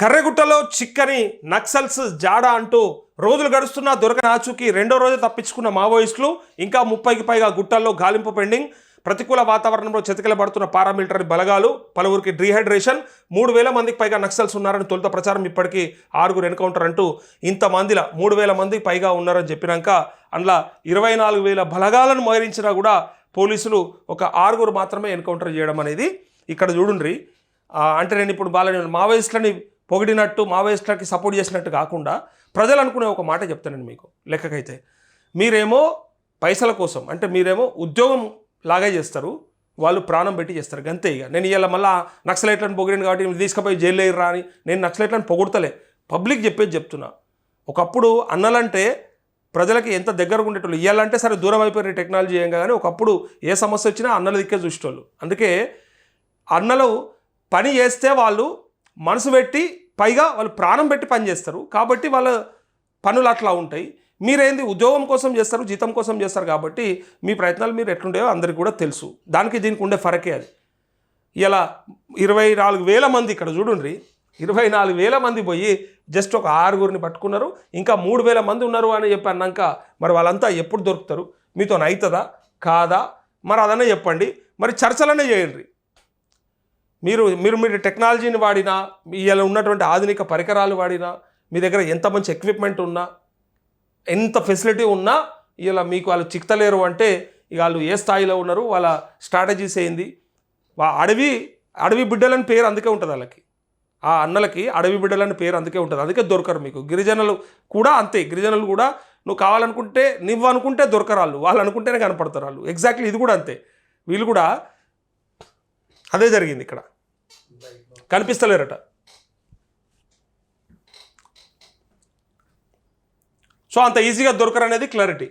కర్రెగుట్టలో చిక్కని నక్సల్స్ జాడ అంటూ రోజులు గడుస్తున్నా దొరకని ఆచూకీ రెండో రోజు తప్పించుకున్న మావోయిస్టులు ఇంకా ముప్పైకి పైగా గుట్టల్లో గాలింపు పెండింగ్ ప్రతికూల వాతావరణంలో చెతికిలబడుతున్న పారామిలిటరీ బలగాలు పలువురికి డీహైడ్రేషన్ మూడు వేల మందికి పైగా నక్సల్స్ ఉన్నారని తొలుత ప్రచారం ఇప్పటికీ ఆరుగురు ఎన్కౌంటర్ అంటూ ఇంతమందిలా మూడు వేల మందికి పైగా ఉన్నారని చెప్పినాక అందులో ఇరవై నాలుగు వేల బలగాలను మోహరించినా కూడా పోలీసులు ఒక ఆరుగురు మాత్రమే ఎన్కౌంటర్ చేయడం అనేది ఇక్కడ చూడుండ్రి. అంటే నేను ఇప్పుడు బాలని మావోయిస్టులని పొగిడినట్టు మావోయిస్టులకి సపోర్ట్ చేసినట్టు కాకుండా ప్రజలు అనుకునే ఒక మాట చెప్తానండి మీకు లెక్కకైతే. మీరేమో పైసల కోసం అంటే మీరేమో ఉద్యోగం లాగా చేస్తారు వాళ్ళు ప్రాణం పెట్టి చేస్తారు గంతే ఇక. నేను ఇవాళ మళ్ళీ నక్సలైట్లను పొగిడిను కాబట్టి తీసుకుపోయి జైలు వేయరా అని నేను నక్సలైట్లను పొగుడతలే. పబ్లిక్ చెప్పేది చెప్తున్నా. ఒకప్పుడు అన్నలంటే ప్రజలకి ఎంత దగ్గరగా ఉండేటోళ్ళు ఇవ్వాలంటే సరే దూరం అయిపోయిన టెక్నాలజీ ఏం కానీ ఒకప్పుడు ఏ సమస్య వచ్చినా అన్నల దిక్కే చూసేటోళ్ళు. అందుకే అన్నలు పని చేస్తే వాళ్ళు మనసు పెట్టి పైగా వాళ్ళు ప్రాణం పెట్టి పని చేస్తారు. కాబట్టి వాళ్ళ పనులు అట్లా ఉంటాయి. మీరేంది? ఉద్యోగం కోసం చేస్తారు జీతం కోసం చేస్తారు కాబట్టి మీ ప్రయత్నాలు మీరు ఎట్లుంటాయో అందరికీ కూడా తెలుసు. దానికి దీనికి ఉండే ఫరకే అది. ఇలా ఇరవై నాలుగు వేల మంది ఇక్కడ చూడండి ఇరవై నాలుగు వేల మంది పోయి జస్ట్ ఒక ఆరుగురిని పట్టుకున్నారు. ఇంకా మూడు వేల మంది ఉన్నారు అని చెప్పి అన్నాక మరి వాళ్ళంతా ఎప్పుడు దొరుకుతారు? మీతో అవుతుందా కాదా? మరి అదనే చెప్పండి. మరి చర్చలనే చేయండి. మీరు మీరు మీరు టెక్నాలజీని వాడినా ఇలా ఉన్నటువంటి ఆధునిక పరికరాలు వాడినా మీ దగ్గర ఎంత మంచి ఎక్విప్మెంట్ ఉన్నా ఎంత ఫెసిలిటీ ఉన్నా ఇలా మీకు వాళ్ళు చిక్తలేరు అంటే ఇక వాళ్ళు ఏ స్థాయిలో ఉన్నారు వాళ్ళ స్ట్రాటజీస్ ఏంది? అడవి అడవి బిడ్డలని పేరు అందుకే ఉంటుంది వాళ్ళకి. ఆ అన్నలకి అడవి బిడ్డలని పేరు అందుకే ఉంటుంది. అందుకే దొరకరు మీకు. గిరిజనులు కూడా అంతే. గిరిజనులు కూడా నువ్వు కావాలనుకుంటే నువ్వు అనుకుంటే దొరకరాళ్ళు. వాళ్ళు అనుకుంటేనే కనపడతారు వాళ్ళు. ఎగ్జాక్ట్లీ ఇది కూడా అంతే. వీళ్ళు కూడా అదే జరిగింది ఇక్కడ. కనిపిస్తలేరట. సో అంత ఈజీగా దొరకరు అనేది క్లారిటీ